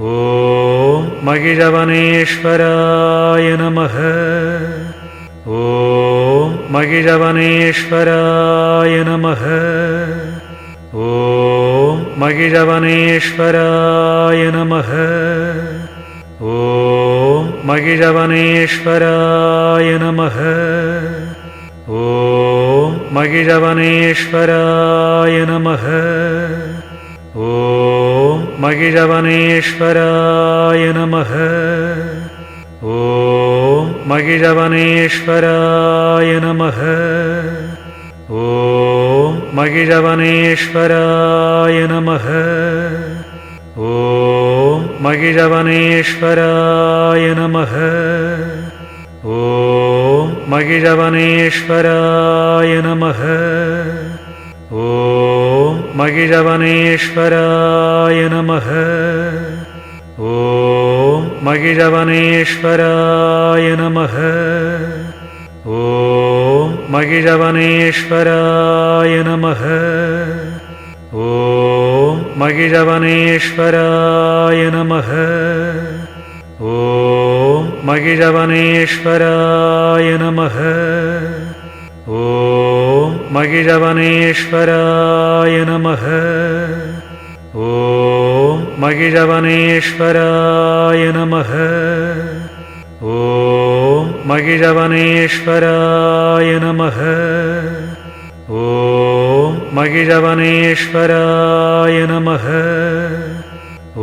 ॐ मगिजवनेश्वराय नमः। ॐ मगिजवनेश्वराय नमः। ॐ मगिजवनेश्वराय नमः। ॐ मगिजवनेश्वराय नमः। ॐ मगिजवनेश्वराय नमः। ॐ मगिजवनेश्वराय नमः। ॐ मगिजवनेश्वराय नमः। ॐ मगिजवनेश्वराय नमः। ॐ मगिजवनेश्वराय नमः। ॐ मगिजवनेश्वराय नमः। ॐ मगिजवनेश्वराय नमः। ॐ मगिजवनेश्वराय नमः। ॐ मगिजवनेश्वराय नमः। ॐ मगिजवनेश्वराय नमः। ॐ मगिजवनेश्वराय नमः। ॐ मगिजवनेश्वराय नमः। ॐ मगिजवनेश्वराय नमः। ॐ मगिजवनेश्वराय नमः। ॐ मगिजवनेश्वराय नमः। ॐ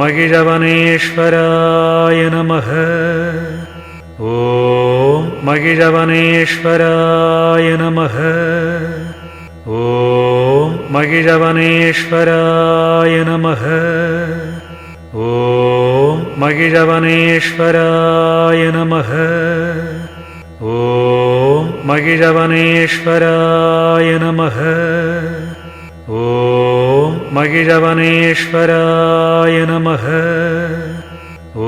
मगिजवनेश्वराय नमः। ॐ मगिजवनेश्वराय नमः मगिजवनेश्वराय नमः। ॐ मगिजवनेश्वराय नमः। ॐ मगिजवनेश्वराय नमः। ॐ मगिजवनेश्वराय नमः। ॐ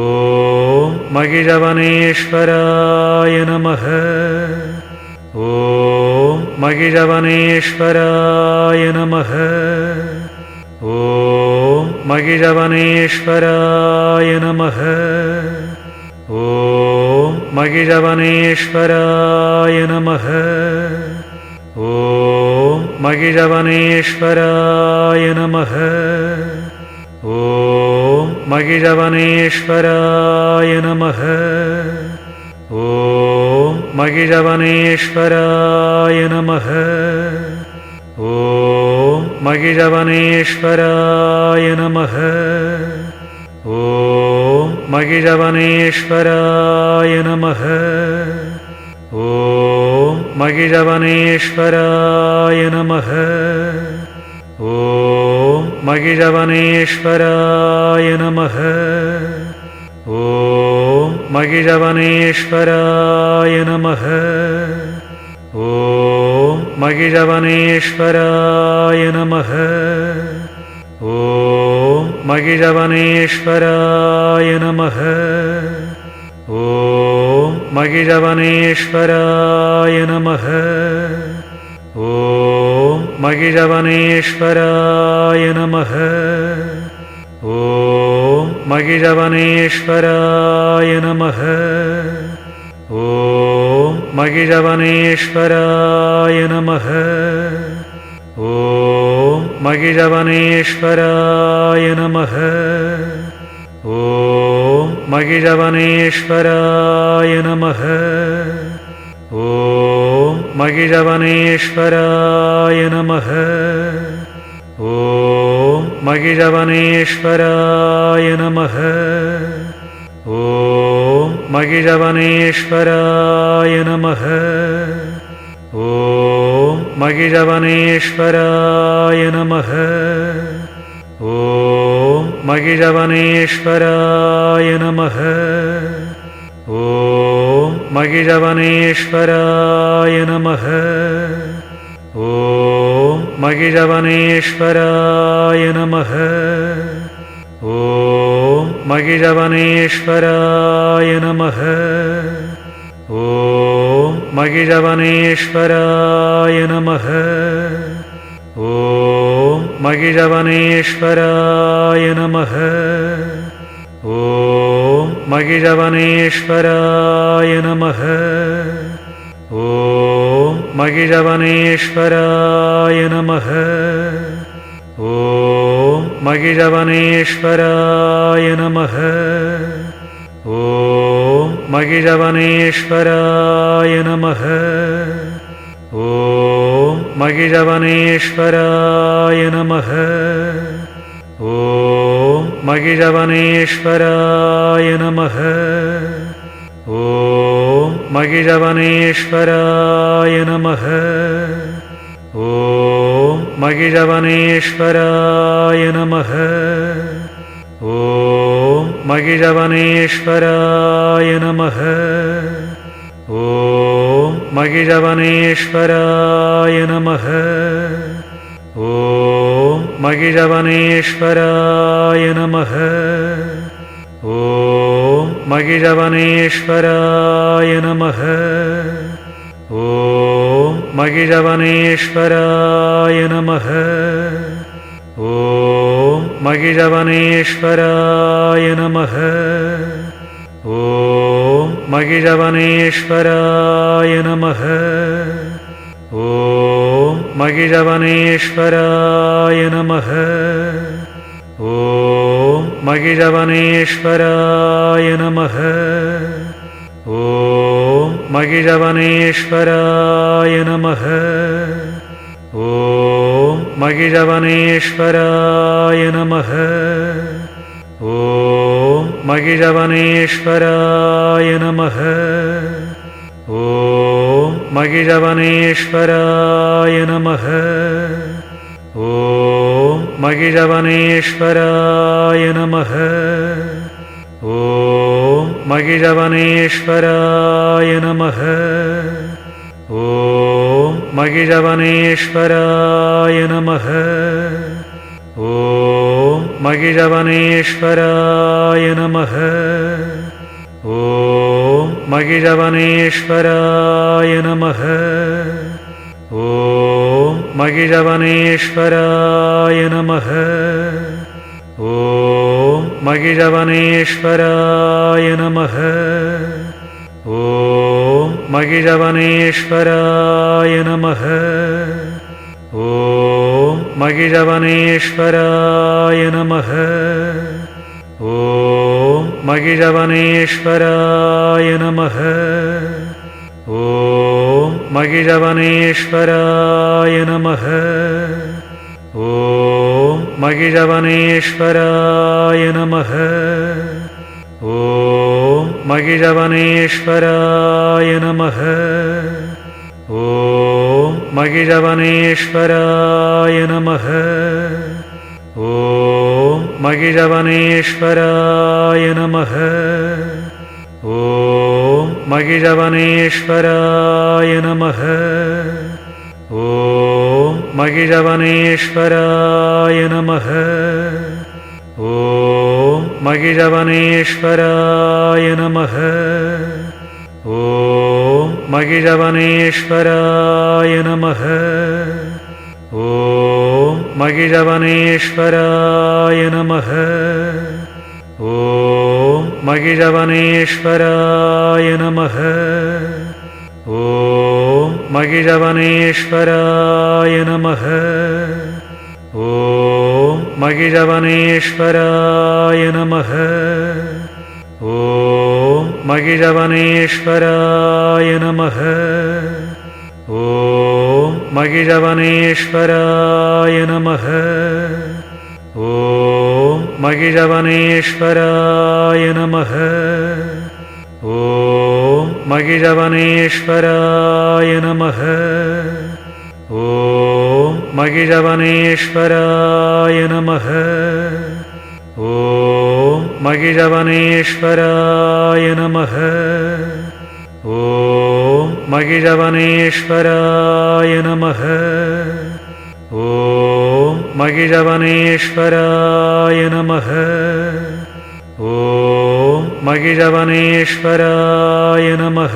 मगिजवनेश्वराय नमः। ॐ मगिजवनेश्वराय नमः। ॐ मगिजवनेश्वराय नमः। ॐ मगिजवनेश्वराय नमः। ॐ मगिजवनेश्वराय नमः। ॐ मगिजवनेश्वराय नमः ॐ मगिजवनेश्वराय नमः। ॐ मगिजवनेश्वराय नमः। ॐ मगिजवनेश्वराय नमः। ॐ मगिजवनेश्वराय नमः। ॐ मगिजवनेश्वराय नमः। ॐ मगिजवनेश्वराय नमः। ॐ मगिजवनेश्वराय नमः। ॐ मगिजवनेश्वराय नमः। ॐ मगिजवनेश्वराय नमः। ॐ मगिजवनेश्वराय नमः ॐ मगिजवनेश्वराय नमः। ॐ मगिजवनेश्वराय नमः। ॐ मगिजवनेश्वराय नमः। ॐ मगिजवनेश्वराय नमः। ॐ मगिजवनेश्वराय नमः मगिजवनेश्वराय नमः। ॐ मगिजवनेश्वराय नमः। ॐ मगिजवनेश्वराय नमः। ॐ मगिजवनेश्वराय नमः। ॐ मगिजवनेश्वराय नमः। ॐ मगिजवनेश्वराय य नमः। ॐ मगिजवनेश्वराय नमः। ॐ मगिजवनेश्वराय नमः। ॐ मगिजवनेश्वराय नमः। ॐ मगिजवनेश्वराय नमः। ॐ मगिजवनेश्वराय नमः। ॐ मगिजवनेश्वराय नमः। ॐ मगिजवनेश्वराय नमः। ॐ मगिजवनेश्वराय नमः। ॐ मगिजवनेश्वराय नमः। ॐ मगिजवनेश्वराय नमः। ॐ महिषवनेश्वराय नमः। ॐ महिषवनेश्वराय नमः। ॐ महिषवनेश्वराय नमः। ॐ महिषवनेश्वराय नमः। ॐ महिषवनेश्वराय नमः। महिजवनेश्वराय नमः। ॐ महिजवनेश्वराय नमः। ॐ महिजवनेश्वराय नमः। ॐ महिजवनेश्वराय नमः। ॐ महिजवनेश्वराय नमः। ॐ महिजवनेश्वराय शिवाय नमः ॐ महिषवनेश्वराय नमः ॐ महिषवनेश्वराय नमः ॐ महिषवनेश्वराय नमः ॐ महिषवनेश्वराय नमः ॐ महिषवनेश्वराय नमः मगीजवनेश्वराय नमः। ॐ मगिजवनेश्वराय नमः। ॐ मगिजवनेश्वराय नमः। ॐ मगिजवनेश्वराय नमः। ॐ मगिजवनेश्वराय नमः। ॐ मगिजवनेश्वराय नमः। ॐ मगिजवनेश्वराय नमः। ॐ मगिजवनेश्वराय नमः। ॐ मगिजवनेश्वराय नमः। ॐ मगिजवनेश्वराय नमः। ॐ मगिजवनेश्वराय नमः। ॐ मगिजवनेश्वराय नमः। ॐ मगिजवनेश्वराय नमः। ॐ मगिजवनेश्वराय नमः। ॐ मगिजवनेश्वराय नमः। ॐ मगिजवनेश्वराय नमः। ॐ मगिजवनेश्वराय नमः। ॐ मगिजवनेश्वराय नमः। ॐ मगिजवनेश्वराय नमः। ॐ मगिजवनेश्वराय नमः। ॐ मगीजवनेश्वर शिवाय नमः। ॐ महिजवनेश्वराय नमः। ॐ महिजवनेश्वराय नमः। ॐ महिजवनेश्वराय नमः। ॐ महिजवनेश्वराय नमः। ॐ महिजवनेश्वराय नमः। ॐ मगिजवनेश्वराय नमः। ॐ मगिजवनेश्वराय नमः। ॐ मगिजवनेश्वराय नमः। ॐ मगिजवनेश्वराय नमः।